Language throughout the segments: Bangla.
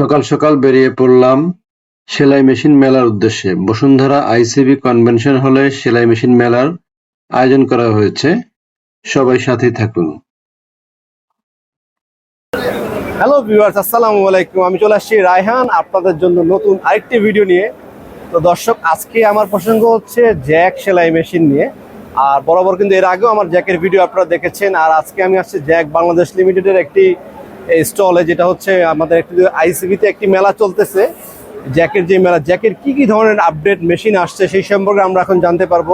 সকাল সকাল বেরিয়ে পড়লাম সেলাই মেশিন মেলার উদ্দেশ্যে। বসুন্ধরা আইসিবি কনভেনশন হলে সেলাই মেশিন মেলার আয়োজন করা হয়েছে। সবাই সাথেই থাকুন। হ্যালো ভিউয়ার্স, আসসালামু আলাইকুম। আমি চলে আসছি রায়হান, আপনাদের জন্য নতুন আরেকটি ভিডিও নিয়ে। তো দর্শক, আজকে আমার প্রসঙ্গ হচ্ছে জ্যাক সেলাই মেশিন নিয়ে। আর বরাবর কিন্তু এর আগেও আমার জ্যাকের ভিডিও আপনারা দেখেছেন। আর আজকে আমি আসছি জ্যাক বাংলাদেশ লিমিটেডের একটি স্টলে যেটা হচ্ছে আমাদের একটি আইসিবিতে একটি মেলা চলতেছে। জ্যাকের যে মেলা, জ্যাকের কি কি ধরনের আপডেট মেশিন আসছে সেই সম্পর্কে আমরা এখন জানতে পারব।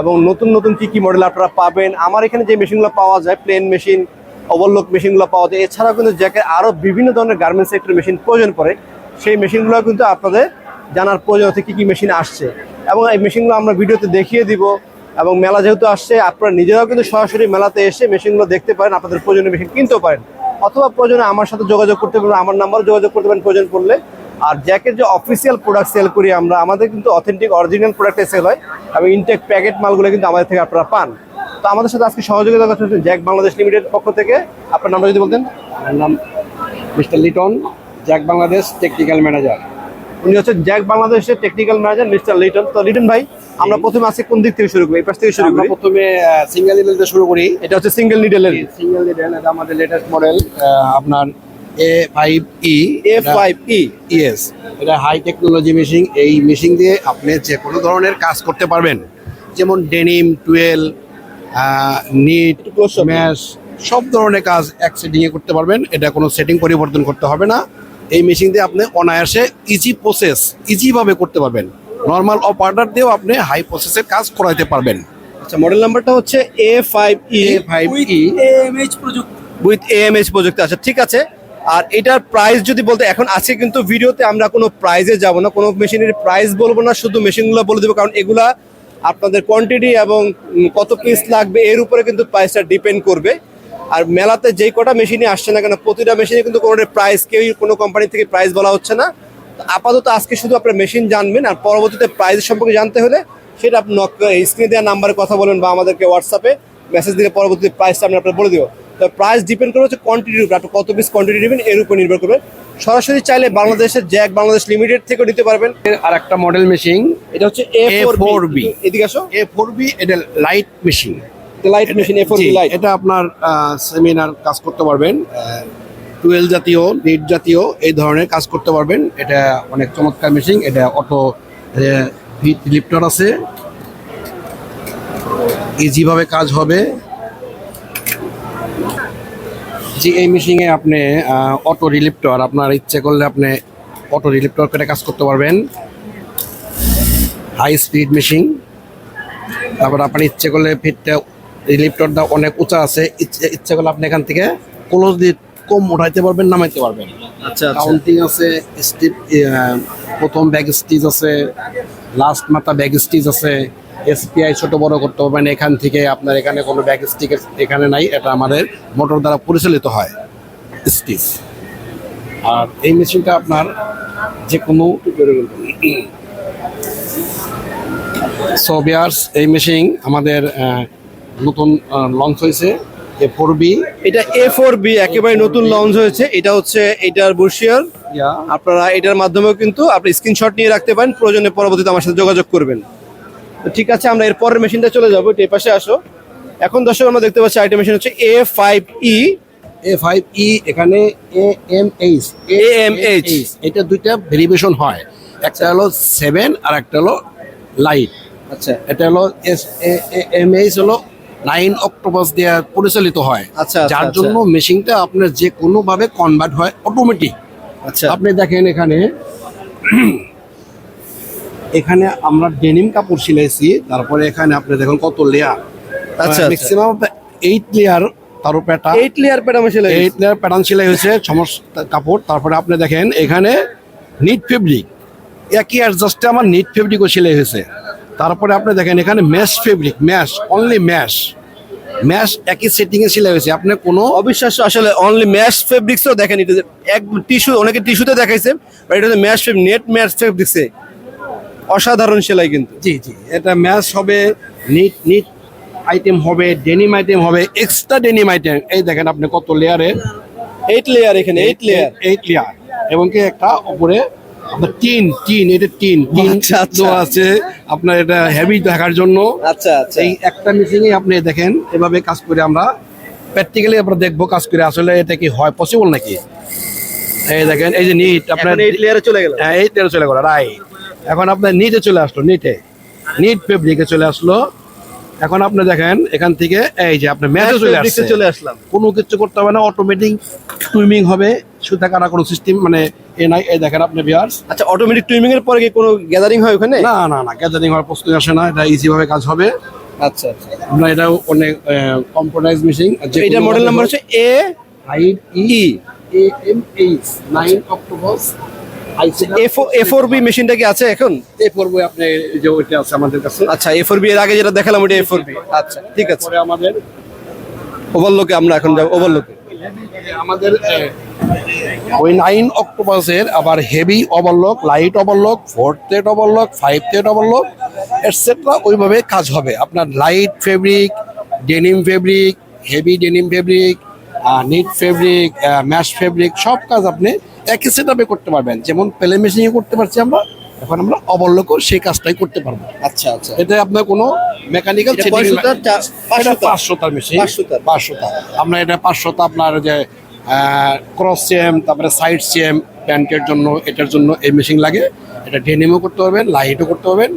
এবং নতুন নতুন কি কি মডেল আপনারা পাবেন? আমার এখানে যে মেশিনগুলো পাওয়া যায় প্লেন মেশিন ওভারলোক মেশিনগুলো পাওয়া যায়, এছাড়াও কিন্তু জ্যাকের আরও বিভিন্ন ধরনের গার্মেন্টস সেক্টর মেশিন প্রয়োজন পড়ে। সেই মেশিনগুলো কিন্তু আপনাদের জানার প্রয়োজন হচ্ছে কী কী মেশিন আসছে। এবং এই মেশিনগুলো আমরা ভিডিওতে দেখিয়ে দিব। এবং মেলা যেহেতু আসছে, আপনারা নিজেরাও কিন্তু সরাসরি মেলাতে এসে মেশিনগুলো দেখতে পারেন, আপনাদের প্রয়োজনীয় মেশিন কিনতেও পারেন। অথবা প্রয়োজনে আমার সাথে যোগাযোগ করতে পারেন আমার নাম্বার যোগাযোগ করতে পারেন প্রয়োজন পড়লে। আর জ্যাকের যে অফিসিয়াল প্রোডাক্ট সেল করি আমরা আমাদের কিন্তু অথেন্টিক অরিজিনাল প্রোডাক্টে সেল হয় এবং ইনটেক প্যাকেট মালগুলো কিন্তু আমাদের থেকে আপনারা পান। তো আমাদের সাথে আজকে সহযোগিতা করছেন জ্যাক বাংলাদেশ লিমিটেড পক্ষ থেকে। আপনার নামটা যদি বলতেন। নাম mister Liton Jack Bangladesh technical manager উনি হচ্ছে জ্যাক বাংলাদেশের টেকনিক্যাল ম্যানেজার মিস্টার লিটন। তো লিটন ভাই আমরা প্রথমে আজকে কোন দিক থেকে শুরু করি এই পাশ থেকে শুরু করি। প্রথমে সিঙ্গেল নিডেল দিয়ে শুরু করি। এটা হচ্ছে সিঙ্গেল নিডেলের সিঙ্গেল নিডেল এটা আমাদের লেটেস্ট মডেল আপনার A five E A five E ES এটা হাই টেকনোলজি মেশিন এই মেশিন দিয়ে আপনি যে কোনো ধরনের কাজ করতে পারবেন। যেমন ডেনিম টুয়েল নিট ম্যাশ সব ধরনের কাজ এক সেটিংয়ে করতে পারবেন। এটা কোনো সেটিং পরিবর্তন করতে হবে না। এই মেশিন দিয়ে আপনি অনায়াসে ইজি প্রসেস ইজিভাবে করতে পারবেন। নর্মাল অফ অর্ডার দিয়েও আপনি হাই প্রসেসের কাজ করাইতে পারবেন। আচ্ছা মডেল নাম্বারটা হচ্ছে A five E five E with AMH প্রযুক্তি। আচ্ছা ঠিক আছে। আর এটার প্রাইস যদি বলতে এখন আছে কিন্তু ভিডিওতে আমরা কোনো প্রাইজে যাব না কোনো মেশিনের প্রাইস বলব না শুধু মেশিনগুলো বলে দেবো কারণ এগুলা আপনাদের কোয়ান্টিটি এবং কত পিস লাগবে এর উপরে কিন্তু প্রাইসটা ডিপেন্ড করবে। আর মেলাতে যেই কটা মেশিনে আসছে না কেন প্রতিটা মেশিনে কিন্তু কোনো প্রাইস কেউই কোনো কোম্পানি থেকে প্রাইস বলা হচ্ছে না। আপাতত আজকে শুধু আপনার মেশিন জানবেন আর পরবর্তীতে প্রাইস সম্পর্কে জানতে হলে সেটা আপনি স্ক্রিনে দেওয়া নাম্বারে কথা বলেন বা আমাদেরকে হোয়াটসঅ্যাপে মেসেজ দিলে পরবর্তীতে প্রাইসটা আমি আপনার বলে দিব। তো প্রাইস ডিপেন্ড করে হচ্ছে কোয়ান্টিটির উপর আপনি কত পিস কোয়ান্টিটি নেবেন এর উপর নির্ভর করবে। সরাসরি চাইলে বাংলাদেশের জ্যাক বাংলাদেশ লিমিটেড থেকেও নিতে পারবেন। আর একটা মডেল মেশিন এটা হচ্ছে এ ফোর বি এদিকে আসো। এ ফোর বি এটা light machine light machine A four B light এটা আপনার সেমিনার কাজ করতে পারবেন। টুয়েল জাতীয়, নিট জাতীয় এই ধরনের কাজ করতে পারবেন। এটা অনেক চমৎকার মেশিন এটা অটো লিফটার আছে। ইজিভাবে কাজ হবে। যে এই মেশিনে আপনি অটো রিলিপ্টর আপনার ইচ্ছে করলে আপনি অটো রিলিপ্টর করে কাজ করতে পারবেন। হাই স্পিড মেশিন তারপর আপনি ইচ্ছে করলে ফিটটা রিলিপ্টরটা অনেক উঁচা আছে। ইচ্ছে করলে আপনি এখান থেকে ক্লোজ কম উঠাইতে পারবেন নামাইতে পারবেন। আচ্ছা কাউন্টিং আছে স্টিপ প্রথম ব্যাগ স্টিচ আছে লাস্ট মাথা ব্যাগ স্টিচ আছে এসপিআই ছোট বড় করতে পারবেন এখান থেকে আপনার এখানে কোনো ব্যাগ স্টিক এখানে নাই এটা আমাদের মোটর দ্বারা পরিচালিত হয় স্টিচ আর এই মেশিনটা আপনার যে কোনো সোবিয়ার্স এই মেশিন আমাদের নতুন লঞ্চ হয়েছে। এ ফোর বি এটা এ ফোর বি একেবারে নতুন লঞ্চ হয়েছে। এটা হচ্ছে এটার বর্ষিয়ার আপনারা এটার মাধ্যমেও কিন্তু আপনি স্ক্রিনশট নিয়ে রাখতে পারেন। প্রয়োজনে পরবর্তীতে আমার সাথে যোগাযোগ করবেন। তো ঠিক আছে আমরা এর পরের মেশিনটা চলে যাব। একটু এ পাশে আসো। এখন দর্শক আমরা দেখতে পাচ্ছি আইটেম মেশিন হচ্ছে A five E A five E এখানে এ এম এইচ AMH এটা দুইটা ভেরিয়েশন হয়। একটা হলো সেভেন আর একটা হলো লাইট আচ্ছা। এটা হলো এস এম এইচ হলো নাইন অক্টোপাস দিয়ে পরিচালিত হয়। আচ্ছা, আচ্ছা, যার আচ্ছা। জন্য মেশিনটা আপনার যে কোনো ভাবে কনভার্ট হয় অটোমেটিক আচ্ছা। আপনি দেখেন এখানে এখানে আমরা ডেনিম কাপড় সিলাইছি তারপরে এখানে আপনি দেখুন কত লেয়ার আচ্ছা, ম্যাক্সিমাম এইট লেয়ার তার একটা এইট লেয়ার প্যাটা মেশিন এইট লেয়ার প্যাটার্ন সেলাই হয়েছে সমস্ত কাপড়। তারপরে আপনি দেখেন এখানে নিট ফেব্রিক একই অ্যাডজাস্টে আমার নিট ফেব্রিকও সেলাই হয়েছে। তারপরে আপনি দেখেন এখানে mesh fabric mesh only mesh mesh একই সেটিংয়ে সেলাই হয়েছে। আপনি কোনো অবিশ্বাস্য আসলে অনলি ম্যাশ ফেব্রিক্সও দেখেন এটা এক টিস্যু অনেকে টিস্যুতে দেখাইছে বাট এটা ম্যাশ নেট ম্যাশ ফেব্রিক্সে অসাধারণ সেলাই কিন্তু। জি জি এটা ম্যাশ হবে নিট নিট আইটেম হবে ডেনিম আইটেম হবে এক্সট্রা ডেনিম আইটেম এই দেখেন আপনি কত লেয়ারের এইট লেয়ার এখানে এইট লেয়ার এইট লেয়ার এবং কি একটা উপরে টিন টিন এটা টিন টিন আচ্ছা, আচ্ছা। আছে। আপনার এটা হেভি দেখার জন্য। আচ্ছা আচ্ছা। এই একটা মেশিনে আপনি দেখেন এভাবে কাজ করে আমরা প্র্যাকটিক্যালি আমরা দেখব কাজ করে। আসলে এটা কি হয় পসিবল নাকি? এই দেখেন এই যে নিট আপনার লেয়ারে চলে গেল। হ্যাঁ এই তেরো চলে গেল রাইট এখন আপনার নিটে চলে আসলো নিটে নিট ফেব্রিকে চলে আসলো। এখন আপনি দেখেন এখান থেকে এই যে আপনার ম্যাচে চলে আসছে। চলে আসলাম। কোনো কিছু করতে হবে না অটোমেটিক টুইমিং হবে সুতা কাটা কোনো সিস্টেম মানে এ নাই এই দেখেন আপনি বিয়ার্স আচ্ছা অটোমেটিক টুইমিং এর পরে কি কোনো গ্যাদারিং হয় ওখানে? না না না গ্যাদারিং হওয়ার প্রশ্ন আসে না এটা ইজি ভাবে কাজ হবে। আচ্ছা আচ্ছা। আমরা এটা অনেক কম্পিউটারাইজ মেশিন এটা মডেল নাম্বার হচ্ছে A five E A M H nine octopus এ মেশিনটা কি আছে এখন? এ আপনি যে ওইটা আছে আমাদের কাছে। আচ্ছা এ এর আগে যেটা দেখালাম ওটা এ ফোর বি আচ্ছা ঠিক আছে। আমাদের ওভারলোকে আমরা এখন যাব ওভারলোকে আমাদের ওই নাইন অক্টোপাসের আবার heavy overlock light overlock four থেট overlock five থেট overlock etcetera ওইভাবে কাজ হবে। আপনার light fabric denim fabric heavy denim fabric knit fabric mesh fabric সব কাজ আপনি একই সেটআপে করতে পারবেন। যেমন প্লে মেশিনে করতে পারছি আমরা এখন আমরা ওভারলকও সেই কাজটাই করতে পারব। আচ্ছা আচ্ছা। এটা আপনার কোনো মেকানিক্যাল এটা কয় সুতার? চা- পাঁচ সুতার? পাঁচশোতার মেশিন পাঁচ সুতার? পাঁচশোতা আমরা এটা পাঁচশোতা আপনার যে ক্রস চেম তারপরে সাইড চেম প্যান্টের জন্য এটার জন্য এই মেশিন লাগে। এটা ডেনিমও করতে পারবেন লাইটও করতে পারবেন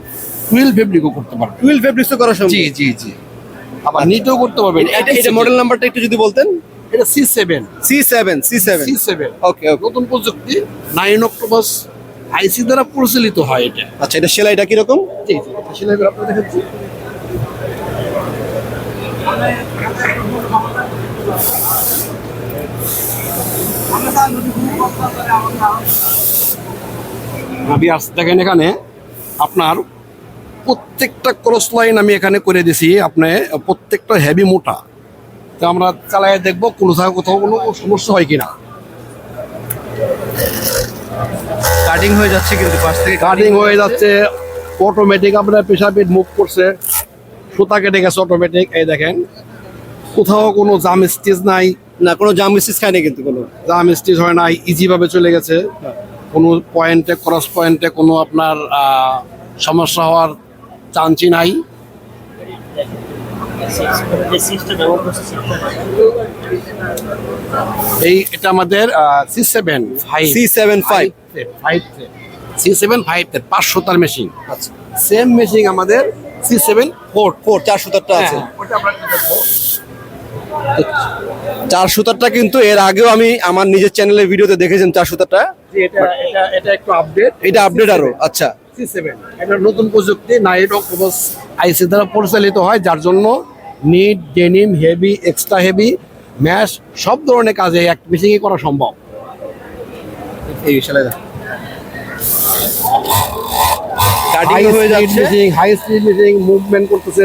হুইল ফেব্রিকও করতে পারবেন। টুয়েল ফেব্রিক্স করা সম্ভব। জি জি জি। আবার নিটেও করতে পারবেন। এটা এটা মডেল নাম্বারটা একটু যদি বলতেন। এটা C seven C seven C seven C seven okay okay নতুন প্রযুক্তি নাইন অক্টোবর আইসি দ্বারা প্রচলিত হয় এটা। আচ্ছা এটা সেলাইটা কীরকম? জি জি। সেলাই দেখাচ্ছি। দেখেন এখানে আপনার প্রত্যেকটা ক্রস লাইন আমি এখানে করে দিছি আপনি প্রত্যেকটা হেভি মোটা। তো আমরা চালাই দেখব কোনো কোথাও কোনো সমস্যা হয় কিনা। কাটিং হয়ে যাচ্ছে কিন্তু পাশ থেকে কাটিং হয়ে যাচ্ছে। অটোমেটিক আপনার পেশাপিট মুভ করছে। সুতা কেটে গেছে অটোমেটিক এই দেখেন। কোথাও কোনো জাম স্টিচ নাই। না কোনো জাম মিসিস খায়নি কিন্তু কোনো। জাম স্টিচ হয় নাই ইজি ভাবে চলে গেছে। কোনো পয়েন্টে ক্রস পয়েন্টে কোনো আপনার সমস্যা হওয়ার চান্সই নাই। এই এটা আমাদের C seven five C seven five five C seven five পাঁচশো তার মেশিন আচ্ছা। সেম মেশিন আমাদের সি সেভেন ফোর ফোর চার সুতারটা আছে। চার সুতারটা কিন্তু এর আগেও আমি আমার নিজের চ্যানেলের ভিডিওতে দেখেছেন চার সুতারটা। এটা এটা একটু আপডেট এটা আপডেট আরও আচ্ছা। C seven. এটা নতুন প্রযুক্তি নাইট অক্টোবস আইসি দ্বারা পরিচালিত হয় যার জন্য knit denim heavy extra heavy mesh সব ধরনের কাজে এক মেশিনে করা সম্ভব। এই হাই স্পিড মুভমেন্ট করতেছে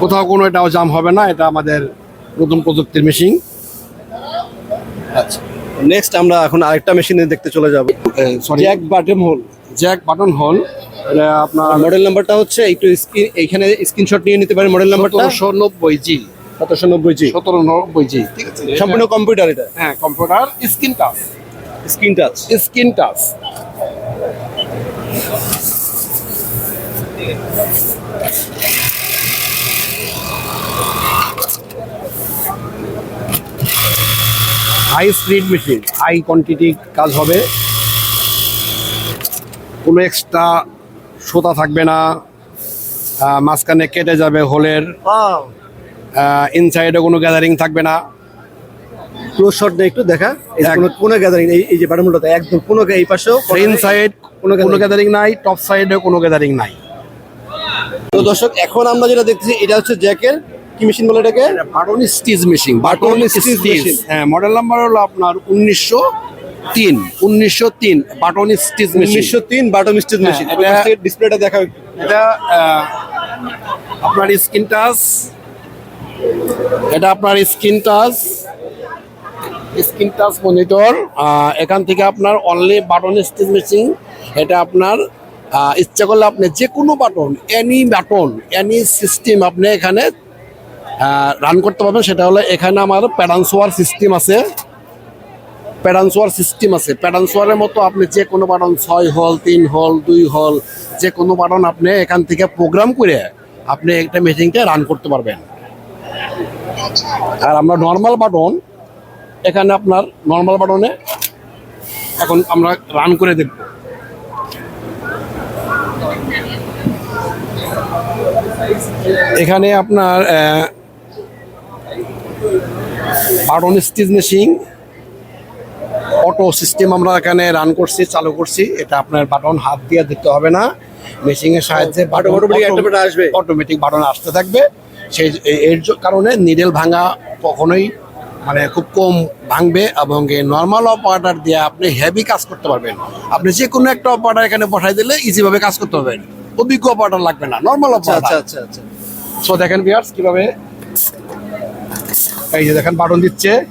কোথাও কোনো এটাও জাম হবে না এটা আমাদের নতুন প্রযুক্তির মেশিন আচ্ছা। নেক্সট আমরা এখন আরেকটা মেশিনে দেখতে চলে যাব। Sorry Jack button hole Jack button hole এটা আপনার মডেল নাম্বারটা হচ্ছে একটু স্ক্রিন এইখানে স্ক্রিনশট নিয়ে নিতে পারেন মডেল নাম্বারটা সতেরোশো নব্বই জি সতেরোশো নব্বই জি সতেরো নব্বই জি ঠিক আছে। সম্পূর্ণ কম্পিউটার এটা। হ্যাঁ computer screen touch screen touch screen touch high speed machine high quantity কাজ হবে। কোনো এক্সট্রা সুতা থাকবে না মাঝখানে কেটে যাবে হোলের। ইনসাইডে কোনো গ্যাদারিং থাকবে না। ক্লোজ শট একটু দেখা কোনো গ্যাদারিং এই যে বাটন একদম কোনো এই পাশেও ইনসাইড কোনো কোনো গ্যাদারিং নাই টপ সাইডে কোনো গ্যাদারিং নাই। তো দর্শক এখন আমরা যেটা দেখতেছি এটা হচ্ছে জ্যাকের কি মেশিন বলে এটাকে? Button stitch machine button stitch stitch হ্যাঁ মডেল নাম্বার হলো আপনার উনিশশো তিন উনিশশো তিন বাটন স্টিচ মেশিন উনিশশো তিন বাটন স্টিচ হ্যাঁ, মেশিন এটা- ডিসপ্লেটা দেখা এটা আপনার স্ক্রিন টাচ এটা আপনার screen touch screen touch monitor এখান থেকে আপনার অনলি বাটন স্টিচ মেশিন এটা আপনার ইচ্ছা করলে আপনি যে কোনো button any button any system আপনি এখানে রান করতে পারবেন, সেটা হলো এখানে আমার প্যাডান্স সিস্টেম আছে। প্যাটার্ন সিস্টেম আছে। প্যাডানসোয়ারের মতো আপনি যে কোনো বাটন ছয় হল, তিন হল, দুই হল, যে কোনো বাটন আপনি এখান থেকে প্রোগ্রাম করে আপনি একটা মেশিনকে রান করতে পারবেন। আর আমরা নর্মাল বাটন এখানে আপনার নর্মাল বাটনে এখন আমরা রান করে দেখব। এখানে আপনার button stitch machine. Auto system আমরা এখানে রান করছি চালু করছি। এটা আপনার বাটন হাত দিয়ে দিতে হবে না। মেশিনের সাহায্যে আসবে। অটোমেটিক বাটন আসতে থাকবে। সেই এর কারণে নিডেল ভাঙা কখনোই মানে খুব কম ভাঙবে এবং নর্মাল অপারেটার দিয়ে আপনি হেভি কাজ করতে পারবেন। আপনি যে কোনো একটা অপারেটার এখানে বসাই দিলে ইজিভাবে কাজ করতে পারবেন। অভিজ্ঞ অপারেটার লাগবে না নর্মাল আচ্ছা আচ্ছা আচ্ছা আচ্ছা। সো দেখেন বিয়ার্স কীভাবে এই যে দেখেন বাটন দিচ্ছে।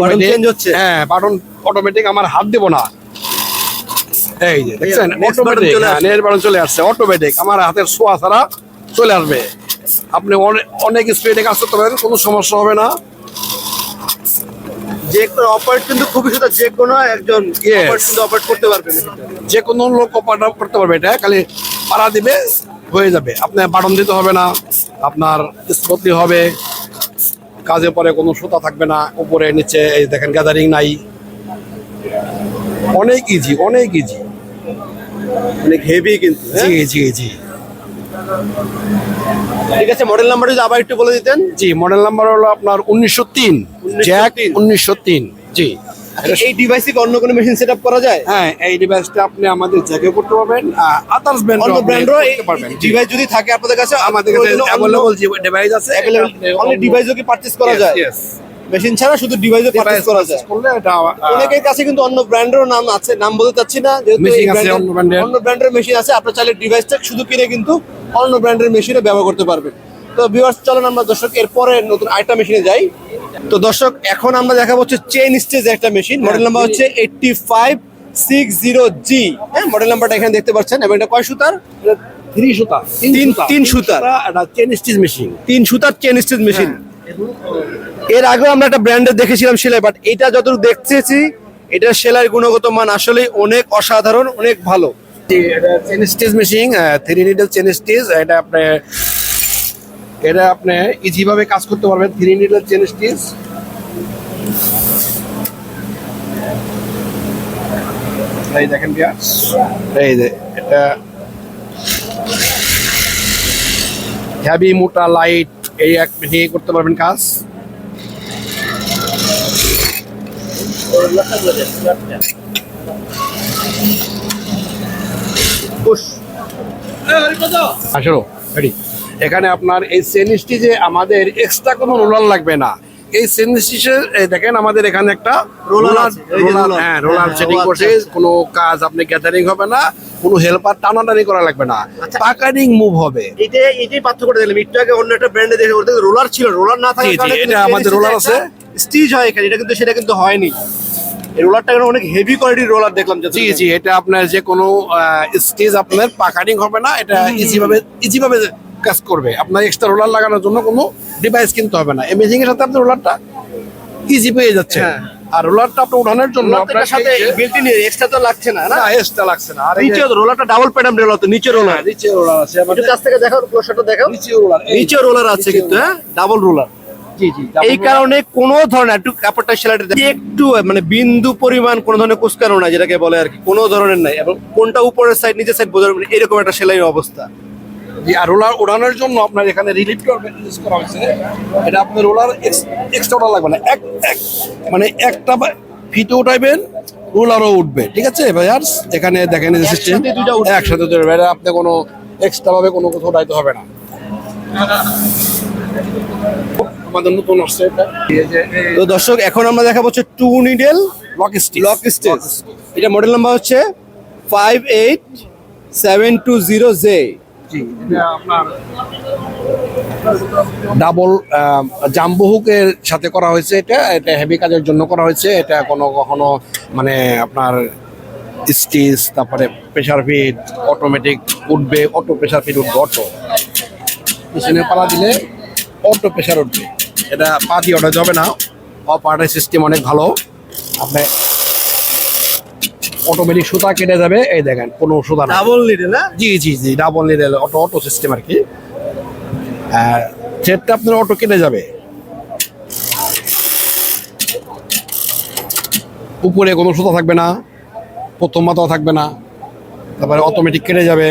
বাটন চেঞ্জ হচ্ছে। হ্যাঁ বাটন অটোমেটিক আমার হাত দেব না। এই যে দেখছেন? অটোমেটিক। নেক্সট বাটন চলে আসছে। অটোমেটিক আমার হাতের ছোঁয়া ছাড়া চলে আসবে। আপনি অনে- অনেক স্পিডে কাজ করতে পারেন কোনো সমস্যা হবে না। যে কোনো অপারেট কিন্তু খুবই সুন্দর যে কোনো একজন Yes. অপারেট কিন্তু অপারেট করতে পারবে। মেশিনটা। যে কোনো লোক অপারেট করতে পারবে এটা খালি পাড়া দিবে হয়ে যাবে। আপনার বাটন দিতে হবে না আপনার স্মুথলি হবে। কাজে পরে কোনো সুতা থাকবে না উপরে নিচে এই দেখেন গ্যাদারিং নাই। অনেক ইজি অনেক ইজি অনেক হেভি কিন্তু হ্যাঁ? জি জি জি। ঠিক আছে মডেল নাম্বার যদি আবার একটু বলে দিতেন। জি মডেল নাম্বার হলো আপনার উনিশশো তিন। জ্যাক 1903 উনিশশো তিন জি। এই ডিভাইসে কি অন্য কোনো মেশিন সেটআপ করা যায়? হ্যাঁ এই ডিভাইসটা আপনি আমাদের জ্যাকে করতে পারবেন আদার্স ব্র্যান্ড অন্য ব্র্যান্ডও ডিভাইস যদি থাকে আপনাদের কাছে আমাদের কাছে অ্যাভেলেবল ডিভাইস আছে অনলি ডিভাইসও কি পারচেজ করা যায়. মেশিন ছাড়া শুধু ডিভাইসও পারচেজ করা যায়। অনেকের কাছে কিন্তু অন্য ব্র্যান্ডেরও নাম আছে নাম বলতে চাচ্ছি না যেহেতু অন্য ব্র্যান্ডের মেশিন আছে আপনার চাইলে ডিভাইসটা শুধু কিনে কিন্তু অন্য ব্র্যান্ডের মেশিনে ব্যবহার করতে পারবেন। তো ভিউয়ার্স চলেন আমরা দর্শক এরপরে নতুন আরেকটা মেশিনে যাই। তো দর্শক এখন আমরা দেখাবো হচ্ছে চেইন স্টেজ একটা মেশিন মডেল নাম্বার হচ্ছে এইটটি ফাইভ সিক্স জিরো জি হ্যাঁ মডেল নাম্বারটা এখানে দেখতে পাচ্ছেন এবং এটা কয় সুতার? থ্রি সুতা। তিন- তিন সুতার। এটা চেন স্টিচ মেশিন তিন সুতার চেন স্টেজ মেশিন এর আগেও আমরা একটা ব্র্যান্ডের দেখেছিলাম সেলাই বাট এটা যতটুকু দেখতেছি এটা সেলাইয়ের গুণগত মান আসলে অনেক অসাধারণ অনেক ভালো। Chain stitch machine three needle chain stitch এটা আপনি এটা আপনি ইজি ভাবে কাজ করতে পারবেন। থ্রি নিডল চেন স্টিচ এই দেখেন বিয়া এই যে এটা হেভি মোটা লাইট এই এক নিয়ে করতে পারবেন কাজ। আসলো রেডি এখানে আপনার এই সেনিসটি যে আমাদের এক্সট্রা কোনো রোলার লাগবে না। এই সেনিসটিসে দেখেন আমাদের এখানে একটা রোলার আছে, রোলার হ্যাঁ রোলার হ্যাঁ, সেটিং আচ্ছা, করছে আচ্ছা। কোনো কাজ আপনি গ্যাদারিং হবে না কোনো হেল্পার টানাটানি করা লাগবে না। আচ্ছা। মুভ হবে। এটা এটাই পার্থক্যটা দেখলাম। একটু আগে অন্য একটা ব্র্যান্ডে দেখে ওদের রোলার ছিল রোলার না কারণে এটা আমাদের roller আছে। স্টিচ হয় এখানে এটা কিন্তু সেটা কিন্তু হয়নি। এই রোলারটা অনেক হেভি কোয়ালিটির রোলার দেখলাম জি জি এটা আপনার যে কোনো স্টেজ আপনার পাকারিং হবে না এটা ইজি ভাবে ইজি ভাবে কাজ করবে। আপনার এক্সট্রা রোলার লাগানোর জন্য কোনো ডিভাইস কিনতে হবে না। এমেজিং এর সাথে আপনি রোলারটা ইজি পেয়ে যাচ্ছে। হ্যাঁ। আর রোলারটা আপনি উঠানোর জন্য রোলারটার সাথে বিল্ট এক্সট্রা তো লাগছে না না? এক্সট্রা লাগছে না। আর নিচে রোলারটা ডাবল প্যাটার্ন রোলার তো নিচে রোলার নিচে রোলার আছে। একটু কাছ থেকে দেখাও ক্লোজারটা দেখাও। নিচে রোলার নিচে রোলার আছে কিন্তু হ্যাঁ? ডাবল রোলার এই কারণে কোনো ধরনের একটু কাপড়টা সেলাইটা একটু মানে বিন্দু পরিমাণ কোনো ধরনের কুচকানো না যেটাকে বলে আর কি। কোনো ধরনের নাই। এবং কোনটা উপরের সাইড নিচের সাইড বোঝার মানে এরকম একটা সেলাই অবস্থা। আর রোলার ওড়ানোর জন্য আপনার এখানে রিলিফ ইউজ করা হয়েছে। এটা আপনার রোলার এক্সট্রা ওটা লাগবে না। এক এক মানে একটা ফিতে উঠাইবেন রোলারও উঠবে। ঠিক আছে ভাইয়ার্স এখানে দেখেন এই সিস্টেম একসাথে উঠবে। এটা আপনি কোনো এক্সট্রা ভাবে কোনো কোথাও উঠাইতে হবে না। আমাদের নতুন আসছে এটা। তো দর্শক এখন আমরা দেখাবো হচ্ছে two needle lock stitch lock stitch এটা মডেল নাম্বার হচ্ছে five eight seven two zero J double jumbo হুকের সাথে করা হয়েছে এটা এটা হেভি কাজের জন্য করা হয়েছে, এটা কোনো কখনো মানে আপনার স্টিচ তারপরে প্রেশার ফিট অটোমেটিক উঠবে অটো প্রেশার ফিট উঠবে অটো পিছনে পালা দিলে অটো প্রেশার উঠবে। এটা পা দিয়ে ওঠা যাবে না অপারেটার সিস্টেম অনেক ভালো। আপনি অটোমেটিক সুতা কেটে যাবে। এই দেখেন কোনো সুতা ডাবল নিডে না? জি জি জি double needle auto auto system আর কি। থ্রেডটা আপনার অটো কেটে যাবে। উপরে কোনো সুতা থাকবে না প্রথম মাথাও থাকবে না তারপরে অটোমেটিক কেটে যাবে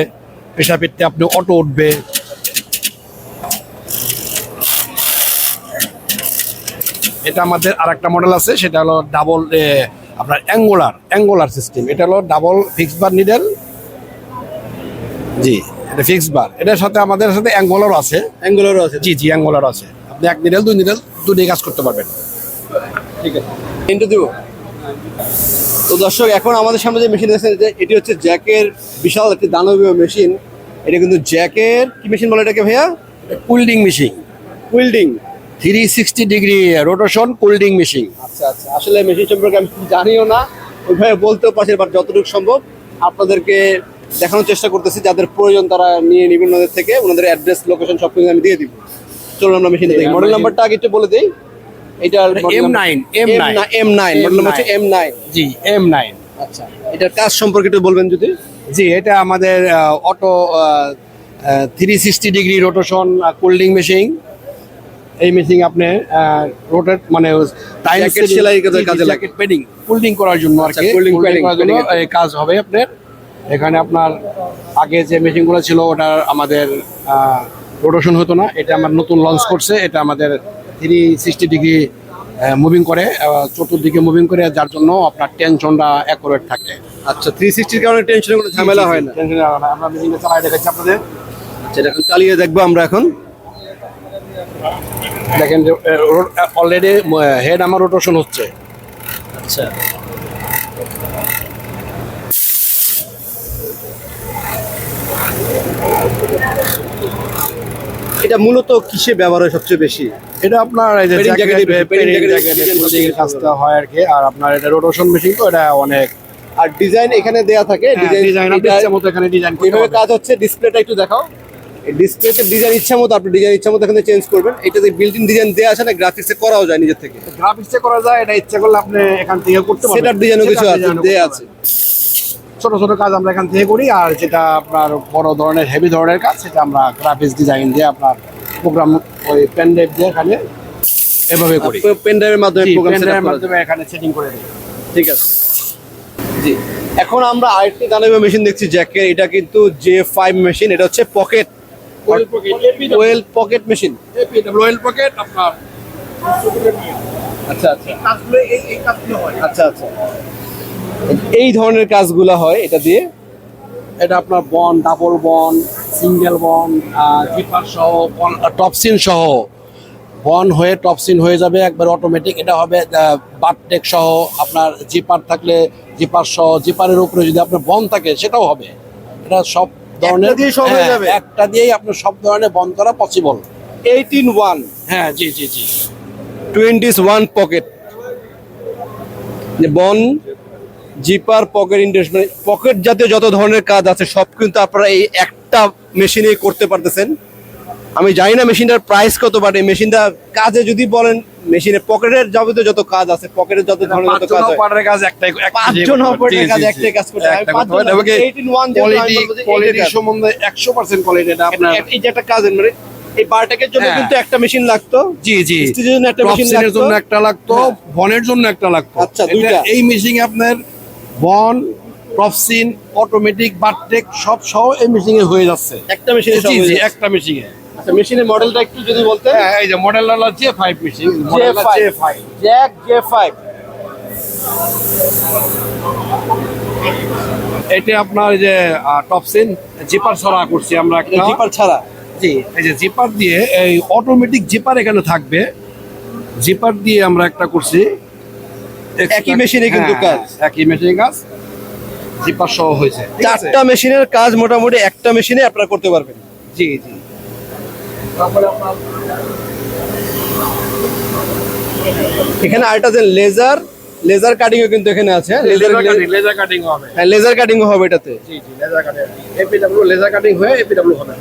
পেশা পেটতে আপনি অটো উঠবে। এটা আমাদের আর একটা মডেল আছে সেটা হলো ডাবল আপনার অ্যাঙ্গুলার অ্যাঙ্গুলার সিস্টেম এটা হলো ডাবল ফিক্স বার নিডেল জি এটা ফিক্স বার এটার সাথে আমাদের সাথে অ্যাঙ্গুলারও আছে। অ্যাঙ্গুলারও আছে। জি জি অ্যাঙ্গুলার আছে। আপনি এক নিডেল দুই নিডেল দুটোই কাজ করতে পারবেন। ঠিক আছে। ইন্টু দিব। তো দর্শক এখন আমাদের সামনে যে মেশিন আছে যে এটি হচ্ছে জ্যাকের বিশাল একটি দানবীয় মেশিন এটা কিন্তু জ্যাকের কি মেশিন বলে এটাকে ভাইয়া? Quilting machine welding three sixty degree rotation quilting machine আচ্ছা আচ্ছা। আসলে মেশিন সম্পর্কে আমি জানিও না। ওইভাবে বলতেও পারছি বাট যতটুকু সম্ভব আপনাদেরকে দেখানোর চেষ্টা করতেছি যাদের প্রয়োজন তারা নিয়ে নিবেন ওনাদের থেকে ওনাদের অ্যাড্রেস লোকেশন সব কিছু আমি দিয়ে দিব। চলুন আমরা মেশিন দেখি। মডেল নাম্বারটা আগে একটু বলে দিই। এটার M9, M9 M nine model number হচ্ছে এম নাইন জি এম নাইন আচ্ছা এটার কাজ সম্পর্কে একটু বলবেন যদি। জি এটা আমাদের auto three sixty degree rotation quilting machine এই মেশিন আপনি রোটেট মানে Jacket সেলাই কাজে কাজে লাগে। পেডিং কুলডিং করার জন্য আর আচ্ছা, কি। cooling করার জন্য এই কাজ হবে আপনার। এখানে আপনার আগে যে মেশিনগুলো ছিল ওটা আমাদের রোটেশন হতো না। এটা আমার নতুন লঞ্চ করছে। এটা আমাদের থ্রি সিক্সটি ডিগ্রি মুভিং করে চতুর্দিকে মুভিং করে যার জন্য আপনার টেনশনটা অ্যাকুরেট থাকে। আচ্ছা থ্রি সিক্সটির কারণে টেনশনের কোনো ঝামেলা হয় না? টেনশন আমরা মেশিনটা চালাই দেখাচ্ছি আপনাদের। আচ্ছা এটা এখন চালিয়ে দেখব আমরা এখন। দেখেন যে অলরেডি হেড আমার রোটেশন হচ্ছে। আচ্ছা। এটা মূলত কিসে ব্যবহার হয় সবচেয়ে বেশি? এটা আপনার এই যে কাজটা হয় আর কি আর আপনার এটা রোটেশন মেশিন তো এটা অনেক। আর ডিজাইন এখানে দেয়া থাকে ডিজাইন আপনি ইচ্ছা মতো এখানে ডিজাইন পারবেন। কাজ হচ্ছে ডিসপ্লেটা একটু দেখাও। ডিসপ্লেতে ডিজাইন ইচ্ছা মতো আপনি ডিজাইন ইচ্ছা মতো এখানে চেঞ্জ করবেন। এটাতে বিল্ট ইন ডিজাইন দেওয়া আছে না গ্রাফিক্সে করাও যায় নিজের থেকে। গ্রাফিক্সে করা যায় এটা ইচ্ছা করলে আপনি এখান থেকে করতে পারবেন। সেটার ডিজাইনও কিছু আছে দেয়া আছে। ছোট ছোট কাজ আমরা এখান থেকে করি আর যেটা আপনার বড় ধরনের হেভি ধরনের কাজ সেটা আমরা গ্রাফিক্স ডিজাইন দিয়ে আপনার প্রোগ্রাম ওই পেন ড্রাইভ দিয়ে এখানে এভাবে করি। পেন ড্রাইভের মাধ্যমে প্রোগ্রাম যায়। মাধ্যমে এখানে সেটিং করে দিই। ঠিক আছে। জি। এখন আমরা আরেকটি দানবীয় মেশিন দেখছি জ্যাকের। এটা কিন্তু জে ফাইভ মেশিন এটা হচ্ছে pocket well pocket pocket machine well pocket আপনার আচ্ছা আচ্ছা। আচ্ছা আচ্ছা। এই ধরনের কাজগুলো হয় এটা দিয়ে? এটা আপনার বন ডাবল বন সিঙ্গেল বন জিপার সহ টপসিন সহ। বন হয়ে টপসিন হয়ে যাবে একবার অটোমেটিক এটা হবে বাটটেক সহ। আপনার জিপার থাকলে জিপার সহ জিপারের উপরে যদি আপনার বন থাকে সেটাও হবে। এটা সব ধরনের দিয়ে সব হয়ে হ্যাঁ, যাবে? একটা দিয়েই আপনার সব ধরনের বন্ধ করা পসিবল এইটিন ওয়ান হ্যাঁ জি জি জি। Twenties one pocket bone zipper pocket interest মানে পকেট জাতীয় যত ধরনের কাজ আছে সব কিন্তু আপনারা এই একটা মেশিনে করতে পারতেছেন। আমি জানি না মেশিনটার প্রাইস কত বাট এই মেশিনটা কাজে যদি বলেন মেশিনের পকেটের যাবতীয় যত কাজ আছে পকেটের যত ধরনের যত কাজ হয় অপারেটরের কাজ একটাই পাঁচজন অপারেটরের কাজ একটাই কাজ করতে হয়। পাঁচজন না, 18 one যেহেতু কোয়ালিটি কোয়ালিটি সম্বন্ধে একশো পার্সেন্ট কোয়ালিটি এটা আপনার এই যে একটা কাজ মানে এই বারটেকের জন্য হ্যাঁ। কিন্তু একটা মেশিন লাগতো। জি জি। স্টিচের জন্য একটা মেশিন লাগতো। জন্য একটা লাগতো হ্যাঁ। বনের জন্য একটা লাগতো। আচ্ছা, দুইটা। এই মেশিনে আপনার বন টপসিন অটোমেটিক বাটটেক সব সহ এই মেশিনে হয়ে যাচ্ছে। একটা মেশিনে সব জি জি একটা মেশিনে আচ্ছা মেশিনের মডেলটা একটু যদি বলতে হ্যাঁ এই যে মডেল হলো J five machine J5 J five Jack J five এটা আপনার যে টপসিন জিপার ছড়া করছি আমরা একটা। জিপার ছাড়া। জি এই যে জিপার দিয়ে এই অটোমেটিক জিপার এখানে থাকবে। জিপার দিয়ে আমরা একটা করছি। একই মেশিনে কিন্তু হ্যাঁ, কাজ। একই মেশিনে কাজ। জিপার সহ হয়েছে চারটা মেশিনের কাজ মোটামুটি একটা মেশিনে আপনারা করতে পারবেন। জি জি। এখানে আরেকটা যে লেজার লেজার কাটিংও কিন্তু এখানে আছে লেজার কাটিং লেজার কাটিং হবে। হ্যাঁ লেজার কাটিংও হবে এটাতে। জি জি laser cutting APW laser cutting হয়ে এপিডব্লিউ হবে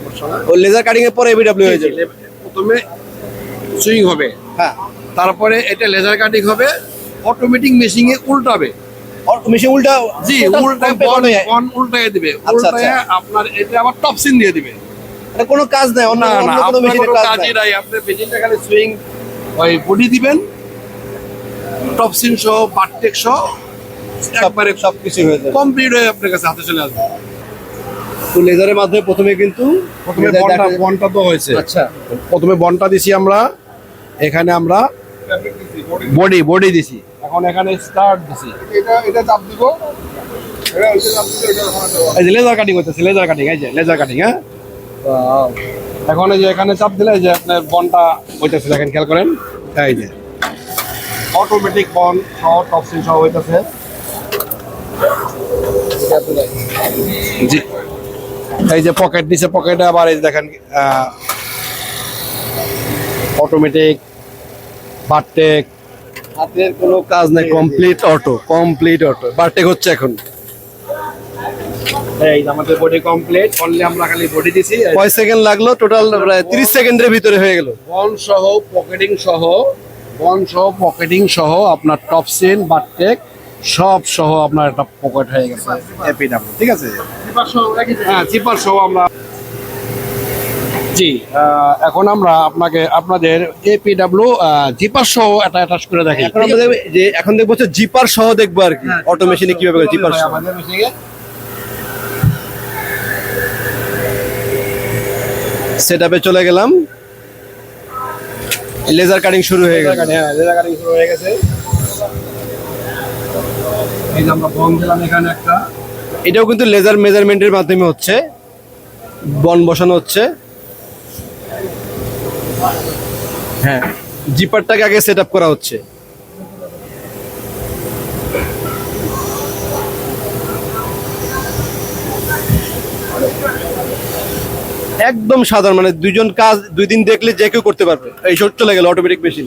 ও লেজার কাটিং এর পরে এবিডব্লিউ হয়ে যাবে। প্রথমে সুইং হবে। হ্যাঁ। তারপরে এটা লেজার কাটিং হবে অটোমেটিক মেশিনে উল্টাবে। মেশিন উল্টা জি পম্পে বন উল্টায় দিবে। আচ্ছা, উল্টায় আপনার এটা আবার টপসিন দিয়ে দিবে। এটা কোনো কাজ নাই অন্য না না কোনো আপনার কোনো কাজ কাজই নাই। আপনি মেশিনটা খালি সুইং ওই বডি দিবেন টপসিন সহ বারটেক সহ একবারে সব কিছু হয়ে যায় কমপ্লিট হয়ে আপনার কাছে হাতে চলে আসবে। তো লেজারের মাধ্যমে প্রথমে কিন্তু প্রথমে বনটা বনটা তো হয়েছে। আচ্ছা। প্রথমে বনটা দিছি আমরা এখানে আমরা বডি বডি দিছি। এখন এখানে স্টার্ট দিছি। এটা এটা চাপ দিব। এটা ওইটা চাপ দিব এটা ওখানে এই যে লেজার কাটিং হচ্ছে লেজার কাটিং এই যে লেজার কাটিং হ্যাঁ? এখন এই যে এখানে চাপ দিলে যে আপনার বনটা হইতেছে দেখেন খেয়াল করেন। এই যে অটোমেটিক বন সহ টপসিন সহ হইতেছে। জি। এই যে পকেট নিচে পকেটে আবার এই দেখেন অটোমেটিক বারটেক হাতের কোনো কাজ নাই complete auto complete auto bartack হচ্ছে এখন। এই আমাদের বডি কমপ্লিট অনলি আমরা খালি বডি দিছি। কয় সেকেন্ড লাগল? টোটাল প্রায় সেকেন্ডের ভিতরে হয়ে গেল। বন সহ পকেটিং সহ বন সহ পকেটিং সহ আপনার টপসিন বারটেক সব সহ আপনার একটা পকেট হয়ে গেছে এপিডাব্লিউ ঠিক আছে? হ্যাঁ চিপার সহ আমরা জি এখন আমরা আপনাকে আপনাদের এপিডাব্লিউ জিপার সহ একটা অ্যাটাচ করে দেখি। এখন দেখব যে এখন দেখব জিপার সহ দেখব আর কি। অটো মেশিনে কীভাবে জিপার সহ সেট আপে চলে গেলাম। লেজার কাটিং শুরু হয়ে লেজার কাটিং শুরু হয়ে গেছে। এই যে আমরা বন দিলাম এখানে একটা। এটাও কিন্তু লেজার মেজারমেন্টের মাধ্যমে হচ্ছে। বন বসানো হচ্ছে। হ্যাঁ। জিপারটাকে আগে সেট আপ করা হচ্ছে। একদম সাধারণ মানে দুজন কাজ দুই দিন দেখলে যে কেউ করতে পারবে। এই সব চলে গেল অটোমেটিক মেশিন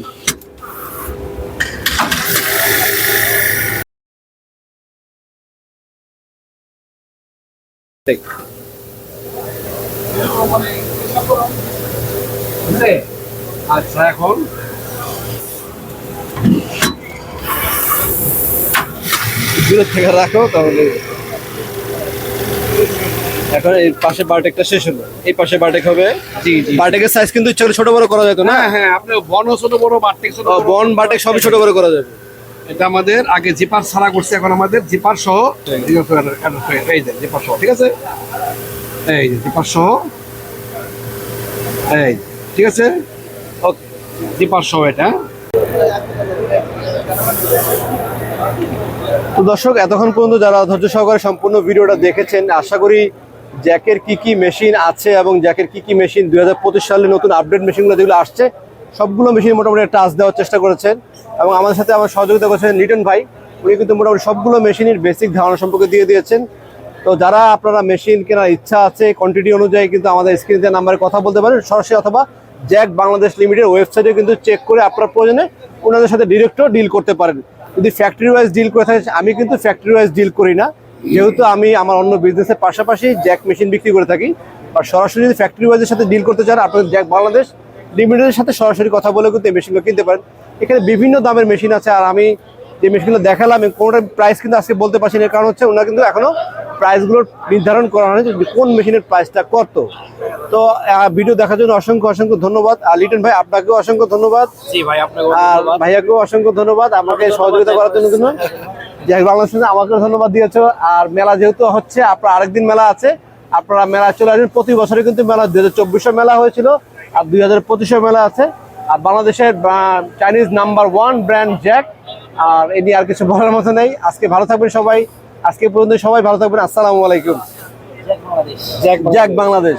আচ্ছা এখন? দূরের থেকে রাখো তাহলে এখন এই পাশে বারটেকটা শেষ হলো। এই পাশে বারটেক হবে। জি জি। বারটেকের সাইজ কিন্তু ইচ্ছা ছোট বড় করা যেত না? হ্যাঁ হ্যাঁ আপনি বনও ছোট বড় বারটেক ছোট বন বারটেক সবই ছোট বড় করা যাবে। এটা আমাদের আগে জিপার ছাড়া করছে এখন আমাদের জিপার সহ এই যে জিপার সহ ঠিক আছে? এই যে জিপার সহ। এই ঠিক আছে? ওকে জিপার সহ এটা। তো দর্শক এতক্ষণ পর্যন্ত যারা ধৈর্য সহকারে সম্পূর্ণ ভিডিওটা দেখেছেন আশা করি জ্যাকের কি কি মেশিন আছে এবং জ্যাকের কি কি মেশিন দুই হাজার পঁচিশ সালে নতুন আপডেট মেশিনগুলো যেগুলো আসছে, সবগুলো মেশিন মোটামুটি টাচ দেওয়ার চেষ্টা করেছেন। এবং আমাদের সাথে আমার সহযোগিতা করেছেন লিটন ভাই, উনি কিন্তু মোটামুটি সবগুলো মেশিনের বেসিক ধারণা সম্পর্কে দিয়ে দিয়েছেন। তো যারা আপনারা মেশিন কেনার ইচ্ছা আছে কোয়ান্টিটি অনুযায়ী কিন্তু আমাদের স্ক্রিনে নাম্বারে কথা বলতে পারেন, সরাসরি অথবা জ্যাক বাংলাদেশ লিমিটেড ওয়েবসাইটে কিন্তু চেক করে আপনার প্রয়োজনে ওনাদের সাথে ডিরেক্টও ডিল করতে পারেন। যদি ফ্যাক্টরি ওয়াইজ ডিল করে থাকে আমি কিন্তু ফ্যাক্টরি ওয়াইজ ডিল করি না। যেহেতু আমি আমার অন্য বিজনেসের পাশাপাশি জ্যাক মেশিন বিক্রি করে থাকি আর সরাসরি যদি ফ্যাক্টরি ওয়াইজের সাথে ডিল করতে চান আপনাদের জ্যাক বাংলাদেশ লিমিটেডের সাথে সরাসরি কথা বলে কিন্তু এই মেশিনগুলো কিনতে পারেন। এখানে বিভিন্ন দামের মেশিন আছে আর আমি যে মেশিনগুলো দেখালাম কোনোটার প্রাইস কিন্তু আজকে বলতে পারছি না কারণ হচ্ছে ওনারা কিন্তু এখনও প্রাইসগুলো নির্ধারণ করা হয়নি যে কোন মেশিনের প্রাইসটা কত। তো ভিডিও দেখার জন্য অসংখ্য অসংখ্য ধন্যবাদ। আর লিটন ভাই আপনাকেও অসংখ্য ধন্যবাদ। আর ভাইয়াকেও অসংখ্য ধন্যবাদ। আমাকে সহযোগিতা করার জন্য জন্য যাই বাংলাদেশ আমাকে ধন্যবাদ দিয়েছ। আর মেলা যেহেতু হচ্ছে আপনার আরেকদিন মেলা আছে। আপনারা মেলা চলে আসবেন। প্রতি বছরে কিন্তু মেলা দুই হাজার মেলা হয়েছিল আর দুই হাজার মেলা আছে। আর বাংলাদেশের Chinese number one brand Jack আর এ আর কিছু বলার মতো নেই। আজকে ভালো থাকবেন সবাই। আজকে পর্যন্ত সবাই ভালো থাকবেন। আসসালামু আলাইকুম। জ্যাক বাংলাদেশ